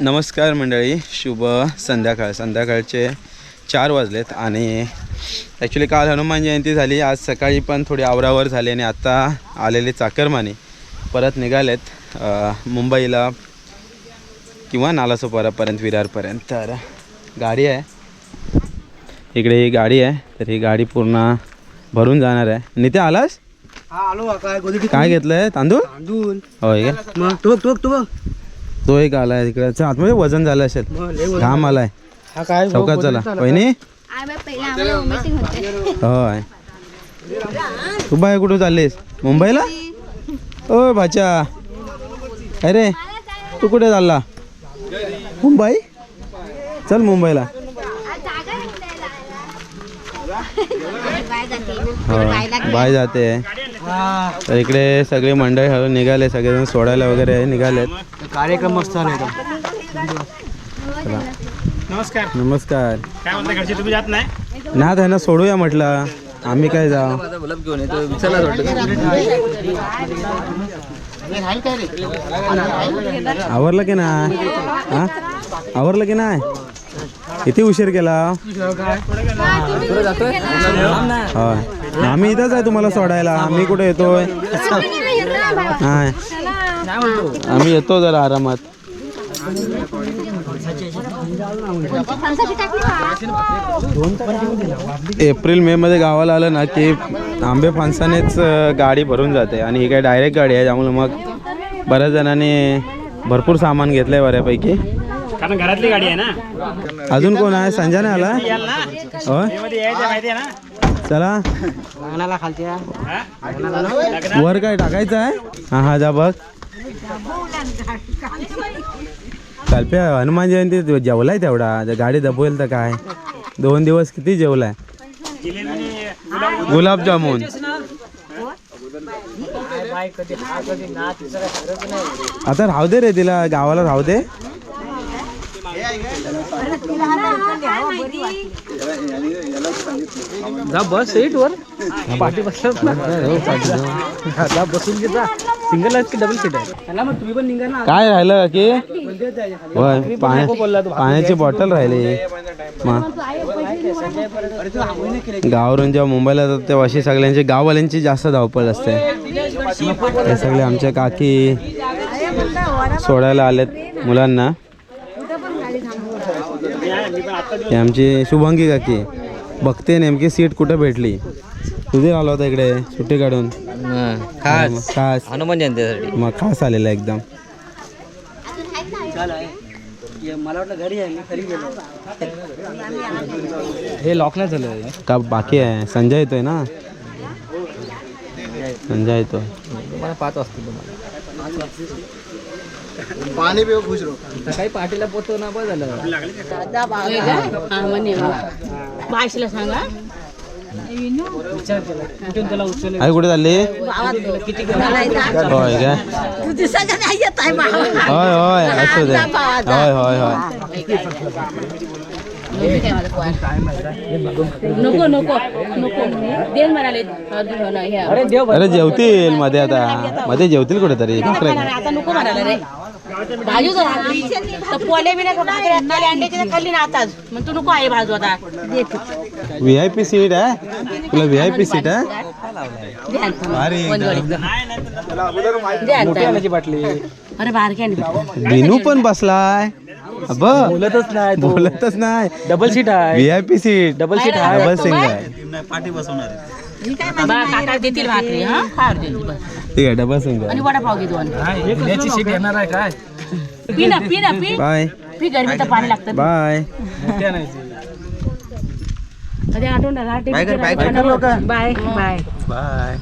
नमस्कार मंडळी शुभ संध्याकाळ. संध्याकाळचे चार वाजलेत आणि ॲक्च्युली काल हनुमान जयंती झाली. आज सकाळी पण थोडी आवरावर झाली आणि आत्ता आलेले चाकरमाने परत निघालेत मुंबईला किंवा नालासोपारापर्यंत विरारपर्यंत. तर गाडी आहे. इकडे ही गाडी आहे. तर ही गाडी पूर्ण भरून जाणार आहे. नित्या आलास? हा आलो काय काय घेतलं आहे तांदूळ? तांदूळ. होय का? तो एक आला आहे तिकडे आतमध्ये वजन झालं असेल. घाम आलाय. हा काय चौकात मीटिंग होते. होय. तू बाय कुठं चाललीस? मुंबईला? ओ भाच्या. अरे तू कुठे चालला? मुंबई? चल मुंबईला. बाय जाते. हो बाय जाते. हा तर इकडे सगळे मंडळी हळून निघाले सगळेजण सोडायला वगैरे निघालेत. कार्यक्रम मस्त चालू आहे चला. नमस्कार. नमस्कार. काय म्हणता घरचे तुम्ही जात नाही? ना त्यांना सोडूया म्हटलं. आम्ही काय जाऊ? आवरलं की नाही? हा? आवरलं की नाही? किती उशीर केला? होय. आम्ही इथंच आहे तुम्हाला सोडायला आम्ही कुठे येतोय? आम्ही येतो जरा आरामात. एप्रिल मे मध्ये गावाला आलं ना की आंबे फणसानेच अं, गाडी भरून जाते आणि ही काय डायरेक्ट गाडी आहे त्यामुळे मग बऱ्याच जणांनी भरपूर सामान घेतलंय बऱ्यापैकी. कारण घरातली गाडी आहे ना? अजून कोण आहे? संजय नाही आला. होय? चला. हा? वर काय टाकायचं आहे? हा हा जा बघ. कालप्या हनुमान जयंती जेवलाय तेवढा. गाडी दबवेल तर काय? दोन दिवस किती जेवलाय? गुलाबजामुन आता राहू दे रे तिला गावाला राहू दे. जा बस सीट वर. पाठी बसला जा बसून घे जा. सिंगल आहे की डबल सीट आहे त्याला मग तुम्ही पण निघा ना. काय राहिलं की होय पाण्याची बॉटल राहिली. मग गावावरून जेव्हा मुंबईला जातात तेव्हा अशी सगळ्यांची गाववाल्यांची जास्त धावपळ असते. हे सगळे आमच्या काकी सोडायला आलेत मुलांना. हे आमची शुभांगी काकी. बघते नेमकी सीट कुठे भेटली. तुझे आला होता इकडे सुट्टी काढून. खास. खास. हनुमान जयंतीसाठी. मग खास आलेला एकदम. मला वाटलं घरी आहे हे लॉक नाही झालं का बाकी आहे? संजय येतोय ना? संजय येतोय. तुम्हाला पाच वाजता तुम्हाला. सकाळी पार्टीला पोहोचतो ना बरं झालं. बायशीला सांगा. विचार केला कुठून त्याला उचलले? आई कुठे चालली? किती होय काय होय होय असू दे. होय होय होय. नको नको नको दे म्हणाले अरे देव अरे जेवतील मध्ये आता. मध्ये जेवतील कुठेतरी. आता नको म्हणाले रे. भाजी तर पोले बी नाही भाकरी आणले अंड्याची तर खाल्ली ना आताच. मग तू नको आहे भाजू आता. व्ही आय पी सीट आहे? तुला व्ही आय पी सीट आहे? बाटली. अरे बारक्याने विनू पण बसलाय. अब. बोलतच नाही तो. बोलतच नाही. डबल सीट आहे. V I P seat double seat आहे. डबल सिंग आहे. बा, काका देतील भाकरी हा? देईल बस. ठीक आहे डबल सिंग आणि वडापाव घे दोन याची सीट येणार आहे काय? पी ना पी ना पी. बाय. पी गरमी तर पाणी लागतं. बाय. कधी आठवण बाय बाय बाय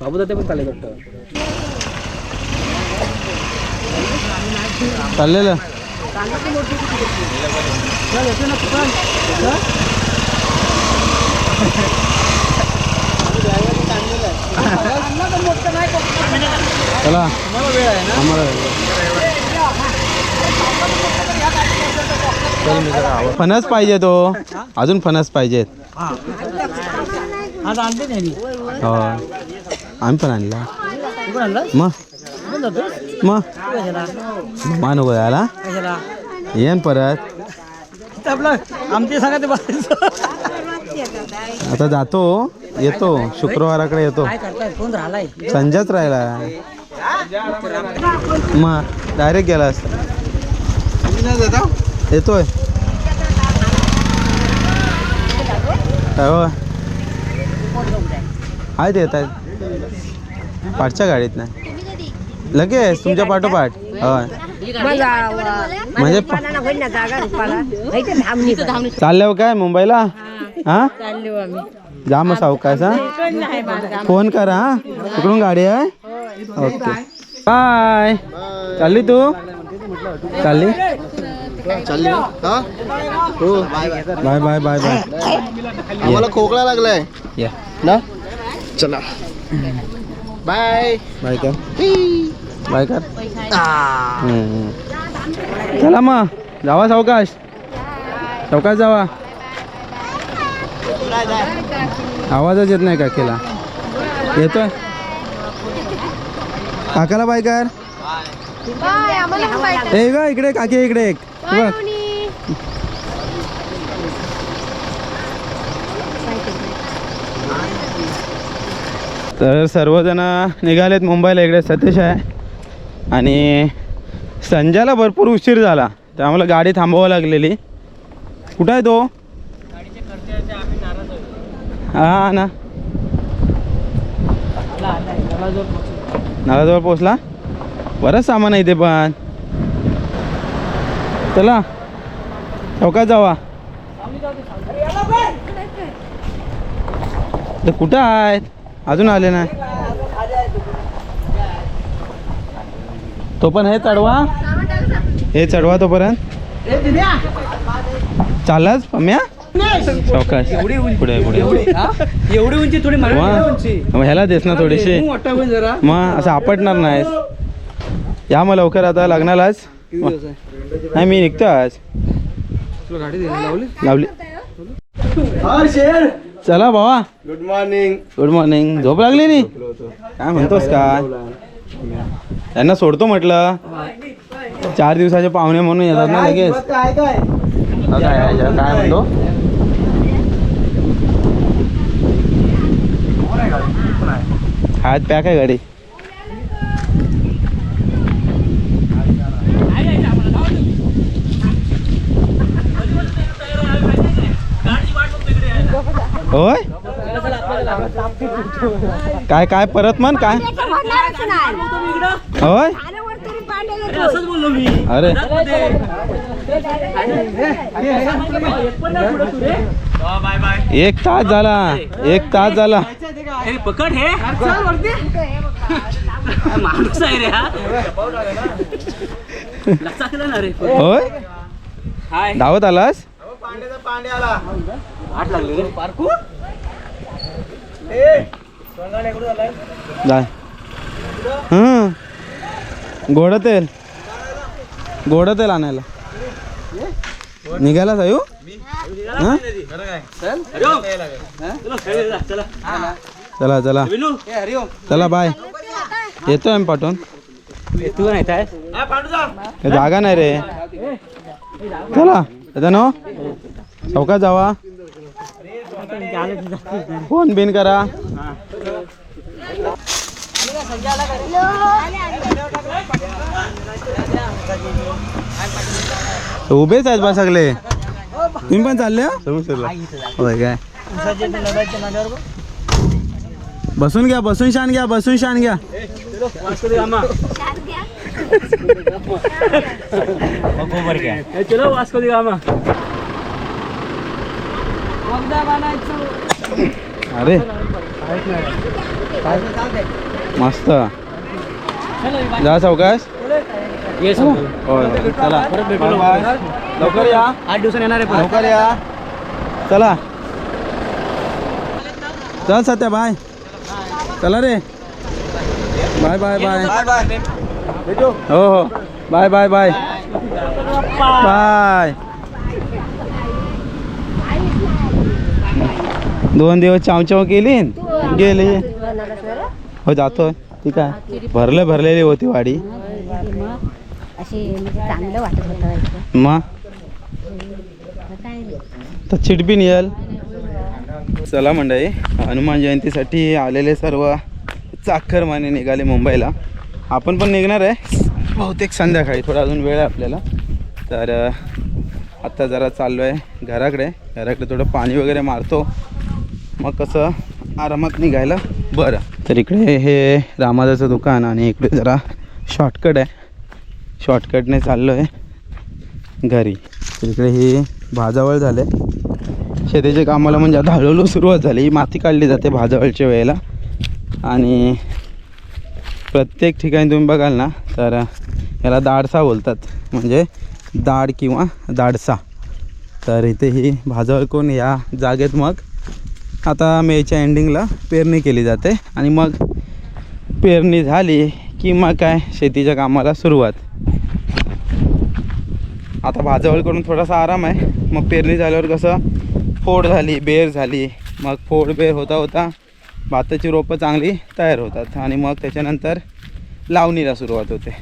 बाबू पण चालेल चाललेलं. चला. आम्हाला फणस पाहिजे तो. अजून फणस पाहिजेत. हो. आम्ही पण आणला. मग. मग. तू कशाला मा नको यायला. कशाला येन परत. आपलं आमचे सांगा ते बसायचं आता जातो येतो शुक्रवाराकडे येतो. संजाच राहिला. मग डायरेक्ट गेलास. येतोय. काय हो? आहेत येत आहेत. पाठच्या गाडीत नाही. लगेच तुमच्या पाठोपाठ. होय. म्हणजे प- इथं धावणी चालले हो काय मुंबईला? हा? चाललो आम्ही. जा मग सावकाश हा. फोन कर हा. तिकडून गाडी आहे ओके. बाय. चालली तू? चालली? चालली बाय बाय बाय बाय. आम्हाला खोकला लागलाय. या. ना? चला. बाय. बाय कर. बाय कर. चला मग. जावा सावकाश. सावकाश जावा. आवाजच येत नाही काकीला. येतोय? काकाला बाय कर. ए ग इकडे काकी इकडे एक. बघ. तर सर्वजण निघालेत मुंबईला. इकडे सतीश आहे आणि संजयला भरपूर उशीर झाला. त्यामुळे गाडी थांबवावं लागलेली. कुठं आहे तो? हा ना. नागाजवळ पोचला बरंच सामान आहे ते पण. चला. चौकात जावा. तर कुठं आहेत? अजून आले नाही. तो पण हे चढवा. हे चढवा तोपर्यंत. चाललाच पम्या? चौकाश पुढे पुढे. एवढी उंची थोडी मग ह्याला देस ना थोडीशी. मग असं आपटणार नाहीस या मग लवकर आता लग्नालाच नाही मी निघतो आज. गाडी लावली? लावली. चला भावा. गुड मॉर्निंग गुड मॉर्निंग झोप लागली नी? काय म्हणतोस का त्यांना सोडतो म्हटलं. चार दिवसाचे पाहुणे म्हणून येतात ना लगेच. काय म्हणतो? हात पॅक आहे गाडी होय काय काय परत म्हण काय होय अरे एक तास झाला. एक तास झाला. पकड हे. माणूस आहे रे हा. लक्षात केलं ना रे. होय? हाय. धावत आलास? आठ लागले रे. पार्कू? जाय हं. गोड तेल. गोड तेल आणायला. निघाला सायू चला चला. चला बाय येतो आम्ही पाठवून. तू नाही जागा नाही रे. चला येतो ना. चौकात जावा. फोन बिन करा. उभेच आहेत बा सगळे तुम्ही पण चालले? होय काय? बसून घ्या बसून शान घ्या बसून शान घ्या. चलो वास्को दी गामा अरे. मस्त. जा सावकाश. होय होय. चला. Bye bye. लवकर या. आठ येणार आहे लवकर या. चला. चल सत्या बाय. चला रे. Bye bye bye. हो हो. Bye bye bye. बाय. दोन दिवस चाव चाव केली गेली. हो जातो ठीक आहे. भरले भरलेली होती वाडी. असे म्हणजे चांगलं वाटत होतं मग काय तर चिटबीन येईल चला मंडळी हनुमान जयंतीसाठी आलेले सर्व चाकरमाने निघाले मुंबईला. आपण पण निघणार आहे. बहुतेक संध्याकाळी थोडा अजून वेळ आहे आपल्याला. तर आत्ता जरा चाललो आहे घराकडे. घराकडे थोडं पाणी वगैरे मारतो. मग कसं आरामात निघायला. बरं. तर इकडे हे रामादाचं दुकान आणि इकडे जरा शॉर्टकट आहे. शॉर्टकटने चाललो आहे घरी. तर इकडे ही भाजावळ आहे शेतीच्या कामाला म्हणजे आता हळूहळू सुरुवात झाली. ही माती काढली जाते भाजावळच्या वेळेला. आणि प्रत्येक ठिकाणी तुम्ही बघाल ना तर याला दाडसा बोलतात. म्हणजे दाड किंवा दाडसा. तर इथे ही भाजावळ कोण? या जागेत मग आता मेच्या एंडिंगला पेरणी केली जाते. आणि मग पेरणी झाली की मग काय? शेतीच्या कामाला सुरुवात. आता भाजावळ करून थोडासा आराम आहे. मग पेरणी झाल्यावर कसं फोड झाली बेर झाली. मग फोड बेर होता होता भाताची रोपं चांगली तयार होतात. आणि मग त्याच्यानंतर लावणीला सुरुवात होते.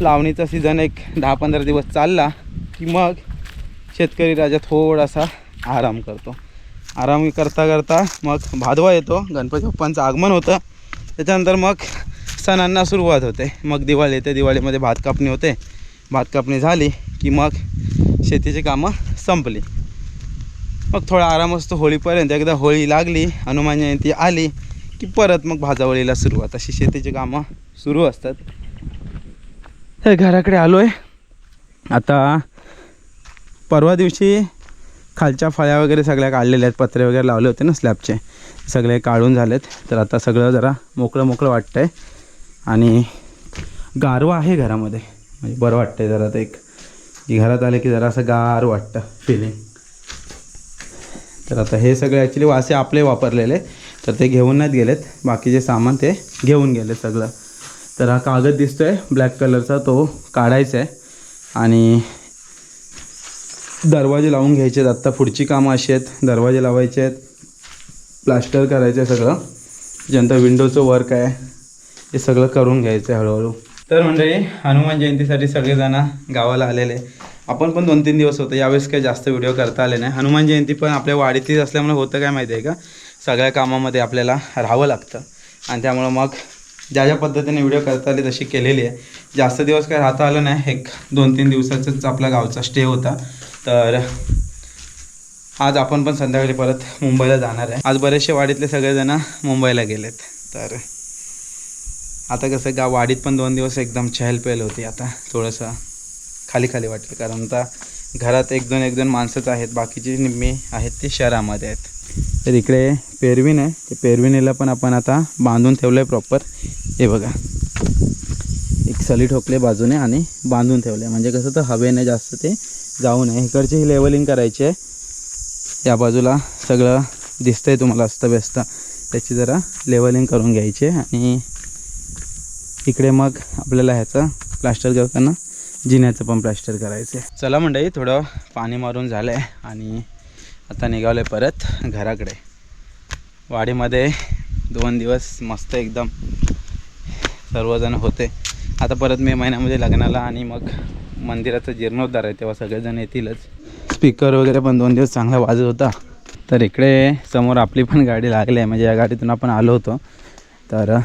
लावणीचा सीझन एक दहा पंधरा दिवस चालला की मग शेतकरी राजा थोडासा आराम करतो. आराम करता करता मग भादवा येतो. गणपती बाप्पांचं आगमन होतं. त्याच्यानंतर मग सणांना सुरुवात होते. मग दिवाळी येते. दिवाळीमध्ये भात कापणी होते. भात कापणी झाली की मग शेतीची कामं संपली. मग थोडा आराम असतो होळीपर्यंत. एकदा होळी लागली हनुमान जयंती आली की परत मग भाजावळीला सुरुवात. अशी शेतीची कामं सुरू असतात. तर घराकडे आलो आहे आता परवा दिवशी खालच्या फळ्या वगैरे सगळ्या काढलेल्या आहेत. पत्रे वगैरे लावले होते ना स्लॅबचे सगळे काढून झालेत. तर आता सगळं जरा मोकळं मोकळं वाटतं आहे आणि गारवा आहे घरामध्ये. म्हणजे बरं वाटतं आहे जरा ते एक की घरात आले की जरा असं गार वाटतं फिलिंग तर आता हे सगळे ॲक्च्युली वासे आपले वापरलेले तर ते घेऊन गेलेत. बाकीचे सामान ते घेऊन गेले सगळं. तर हा कागद दिसतोय ब्लॅक कलरचा तो काढायचा आहे. आणि दरवाजे लावून घ्यायचे आहेत. आत्ता पुढची कामं अशी आहेत. दरवाजे लावायचे आहेत. प्लास्टर करायचं आहे सगळं. त्याच्यानंतर विंडोचं वर्क आहे. हे सगळं करून घ्यायचं आहे हळूहळू. तर मंडळी हनुमान जयंतीसाठी सगळेजण गावाला आलेले. आपण पण दोन तीन दिवस होतो यावेळेस काही जास्त व्हिडिओ करता आले नाही. हनुमान जयंती पण आपल्या वाडीतलीच असल्यामुळे होतं काय माहिती आहे का? सगळ्या कामामध्ये आपल्याला राहावं लागतं. आणि त्यामुळं मग ज्या ज्या पद्धतीने व्हिडिओ करता आले तशी केलेली आहे. जास्त दिवस काय राहता आलं नाही. एक दोन तीन दिवसाचाच आपला गावचा स्टे होता. तर आज आपण पण संध्याकाळी परत मुंबईला जाणार आहे. आज बरेचसे वाडीतले सगळेजण मुंबईला गेलेत. तर आता कसं गाव वाडीत पण दोन दिवस एकदम चहलपहल होती. आता थोडंसं खाली खाली वाटलं कारण आता घरात एक दोन एक दोन माणसंच आहेत. बाकीची निम्मी आहेत ती शहरामध्ये आहेत. तर इकडे पेरवीन आहे. ते पेरविनीला पण आपण आता बांधून ठेवलं आहे प्रॉपर हे बघा. एक सली ठोकले बाजूने आणि बांधून ठेवले म्हणजे कसं तर हवेने जास्त ते जाऊ नये इकडची ही लेवलिंग करायची आहे. या बाजूला सगळं दिसतंय तुम्हाला अस्तव्यस्त. त्याची जरा लेवलिंग करून घ्यायची आहे आणि इकडे मग आपल्याला ह्याचं प्लास्टर करताना जिन्याचं पण प्लास्टर करायचं आहे चला मंडळी थोडं पाणी मारून झालं आहे आणि आता निघावलं आहे परत घराकडे. वाडीमध्ये दोन दिवस मस्त एकदम सर्वजण होते. आता परत मे महिन्यामध्ये लग्नाला आणि मग मंदिराचं जीर्णोद्धार आहे तेव्हा सगळेजण येतीलच. स्पीकर वगैरे पण दोन दिवस चांगला वाजत होता. तर इकडे समोर आपली पण गाडी लागली आहे. म्हणजे या गाडीतून आपण आलो होतो. तर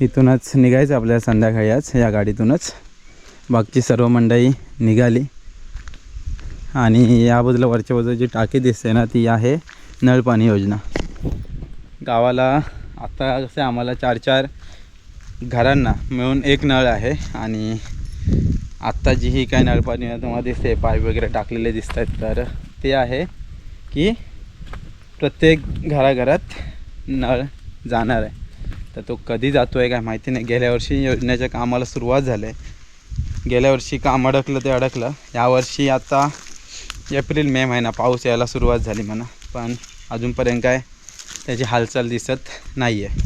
इथूनच निघायचं आपल्याला संध्याकाळी आज या गाडीतूनच. बाकीची सर्व मंडई निघाली. आणि या बाजूला वरच्या बाजूला जी टाकी दिसते ना ती आहे नळपाणी योजना. गावाला आता कसं आहे आम्हाला चार चार घरांना मिळून एक नळ आहे. आणि आत्ता जी ही काय नळपाणी तुम्हाला दिसते पाईप वगैरे टाकलेले दिसत आहेत तर ते आहे की प्रत्येक घराघरात नळ जाणार आहे. तर तो कधी जातो आहे काय माहिती नाही. गेल्या वर्षी योजनेच्या कामाला सुरुवात झाली. आहे गेल्या वर्षी काम अडकलं ते अडकलं. यावर्षी आता एप्रिल मे महिना पाऊस यायला सुरुवात झाली म्हणा. पण अजूनपर्यंत काय त्याची हालचाल दिसत नाही आहे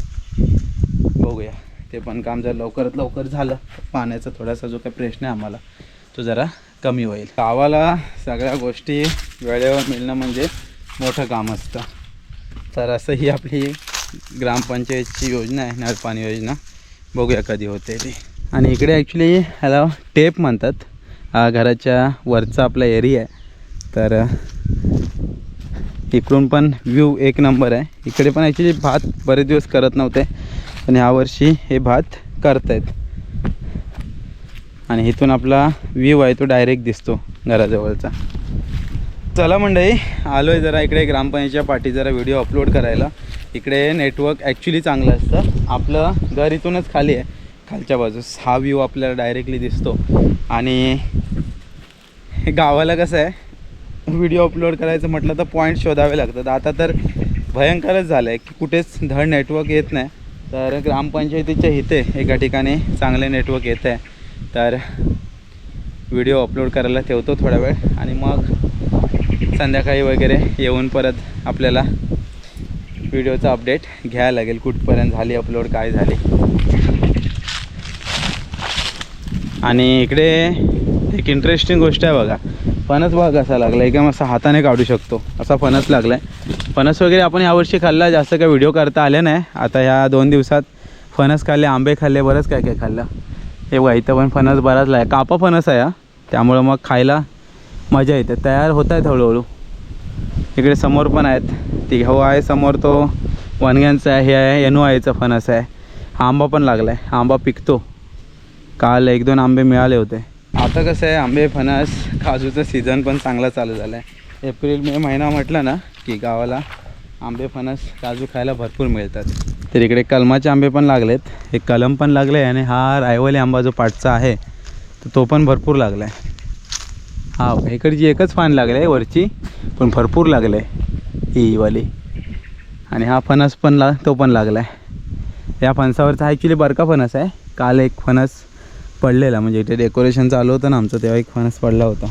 बघूया. ते पण काम जर लवकरात लवकर झालं पाण्याचा थोडासा जो काही प्रश्न आहे आम्हाला तो जरा कमी होईल. गावाला सगळ्या गोष्टी वेळेवर मिळणं म्हणजे मोठं काम असतं. तर असं ही आपली ग्रामपंचायतची योजना आहे नळपाणी योजना. बघूया कधी होते ती. आणि इकडे ॲक्च्युली ह्याला टेप म्हणतात. हा घराच्या वरचा आपला एरिया आहे. तर इकडून पण व्ह्यू एक नंबर आहे. इकडे पण ॲक्च्युली भात बरेच दिवस करत नव्हते. पण ह्यावर्षी हे भात करतायत. आणि इथून आपला व्ह्यू आहे तो डायरेक्ट दिसतो घराजवळचा. चला मंडळी आलो आहे जरा इकडे ग्रामपंचायतच्या पाठी जरा व्हिडिओ अपलोड करायला. इकडे नेटवर्क ॲक्च्युली चांगलं असतं. आपलं घर इथूनच खाली आहे. खालच्या बाजूस. हा व्ह्यू आपल्याला डायरेक्टली दिसतो. आणि हे गावाला कसं आहे व्हिडिओ अपलोड करायचं म्हटलं तर पॉईंट शोधावे लागतात. आता तर भयंकरच झालं आहे की कुठेच धड नेटवर्क येत नाही. तर ग्रामपंचायतीच्या इथे एका ठिकाणी चांगले नेटवर्क येत आहे. तर व्हिडिओ अपलोड करायला ठेवतो थोडा वेळ. आणि मग संध्याकाळी वगैरे येऊन परत आपल्याला व्हिडिओचा अपडेट घ्यायला लागेल. कुठपर्यंत झाली अपलोड काय झाली. आणि इकडे एक इंटरेस्टिंग गोष्ट आहे बघा. फणस बघा असा लागला एकदम असा हाताने काढू शकतो. असा फणस लागला आहे फणस वगैरे आपण यावर्षी खाल्ला जास्त काही व्हिडिओ करता आले नाही. आता ह्या दोन दिवसात फणस खाल्ले आंबे खाल्ले बरंच काय काय खाल्लं. हे बघा इथं पण फणस बराच लाय कापा फणस आहे हा. त्यामुळं मग खायला मजा येते. तयार होत आहेत हळूहळू. इकडे समोर पण आहेत. ती हो आहे समोर तो वनग्यांचा आहे हे आहे एनू आयचा फणस आहे. आंबा पण लागला आहे आंबा पिकतो. काल एक दोन आंबे मिळाले होते. आता कसं आहे आंबे फणस काजूचं सीझन पण चांगला चालू झाला आहे एप्रिल मे महिना म्हटलं ना की गावाला आंबे फणस काजू खायला भरपूर मिळतात. तर इकडे कलमाचे आंबे पण लागलेत. एक कलम पण लागले आणि हा रायवली आंबा जो पाटचा आहे तर तो पण भरपूर लागला आहे हा इकडची एकच फान लागलं आहे वरची पण भरपूर लागलं आहे ही वाली. आणि हा फणस पण ला तो पण लागला आहे या फणसावरचा ॲक्च्युली बरका फणस आहे. काल एक फणस पडलेला म्हणजे इथे डेकोरेशन चालू होतं ना आमचं तेव्हा एक फणस पडला होता.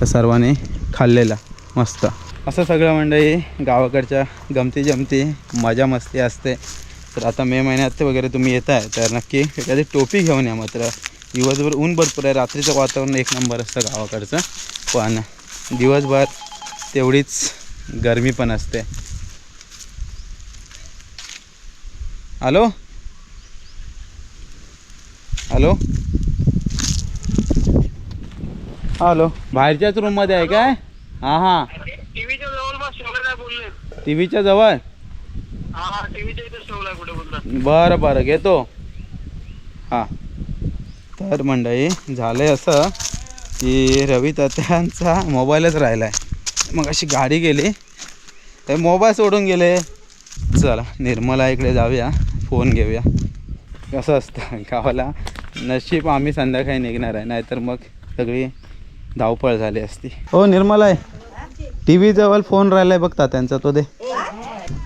तर सर्वांनी खाल्लेला मस्त. असं सगळं मंडळी गावाकडच्या गमती जमती मजा मस्ती असते. तर आता मे महिन्यात वगैरे तुम्ही येत आहे तर नक्की एखादी टोपी घेऊन या मात्र. दिवसभर ऊन भरपूर आहे रात्रीचं वातावरण एक नंबर असतं गावाकडचं. पण दिवसभर तेवढीच गरमी पण असते. हॅलो? हॅलो? हॅलो? बाहेरच्याच रूममध्ये आहे काय? हां हां. टीव्हीच्या जवळ टी व्हीच्या हा बरं बरं घेतो. हां. तर मंडळी झालं आहे असं. की रवी तात्यांचा मोबाईलच राहिला आहे मग अशी गाडी गेली. तर मोबाईल सोडून गेले. चला निर्मला इकडे जाऊया. फोन घेऊया. कसं असतं? गावाला नशीब आम्ही संध्याकाळी निघणार आहे. नाहीतर मग सगळी धावपळ झाली असती. हो निर्मला आहे. टी व्ही जवळ फोन राहिलाय बघता त्यांचा तो दे.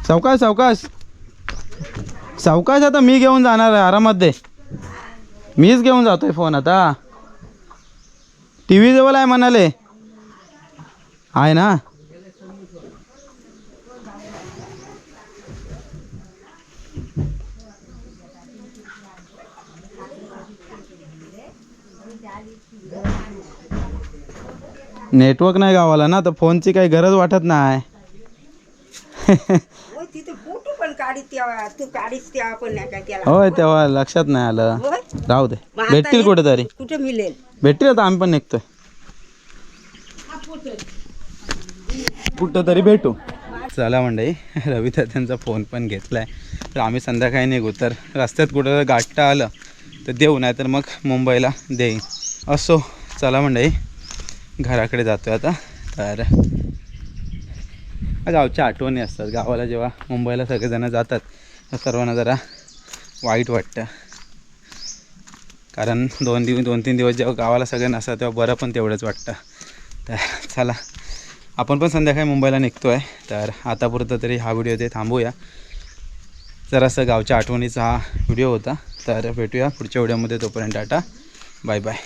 सावकाश सावकाश. सावकाश आता मी घेऊन जाणार आहे. आरामात दे. मीच घेऊन जातोय फोन आता. टी व्ही जवळ आहे म्हणाले. आहे ना? नेटवर्क नाही गावाला ना तर फोनची काही गरज वाटत नाही. काढीत तेव्हा तू काढीत तेव्हा पण नाही काय त्याला होय तेव्हा लक्षात नाही आलं. होय? राहू दे. मग आता भेटतील हे कुठेतरी. कुठे मिळेल? भेटतील आता आम्ही पण निघतोय. कुठं तरी भेटू. चला मंडळी रवी त्यांचा फोन पण घेतलाय. तर आम्ही संध्याकाळी निघू. तर रस्त्यात कुठं गाठता आलं तर देऊ नाही तर मग मुंबईला देईन. असो चला मंडळी घराकडे जातो आता. तर गावच्या आठवणी असतात. गावाला जेव्हा मुंबईला सगळेजण जातात तर सर्वांना जरा वाईट वाटतं. कारण दोन दिवस दोन तीन दिवस जेव्हा गावाला सगळे नसतात तेव्हा बरं पण तेवढंच वाटतं. तर चला आपण पण संध्याकाळी मुंबईला निघतो आहे तर आतापुरतं तरी हा व्हिडिओ ते थांबूया. जरासं गावच्या आठवणीचा हा व्हिडिओ होता. तर भेटूया पुढच्या व्हिडिओमध्ये. तोपर्यंत टाटा. Bye bye.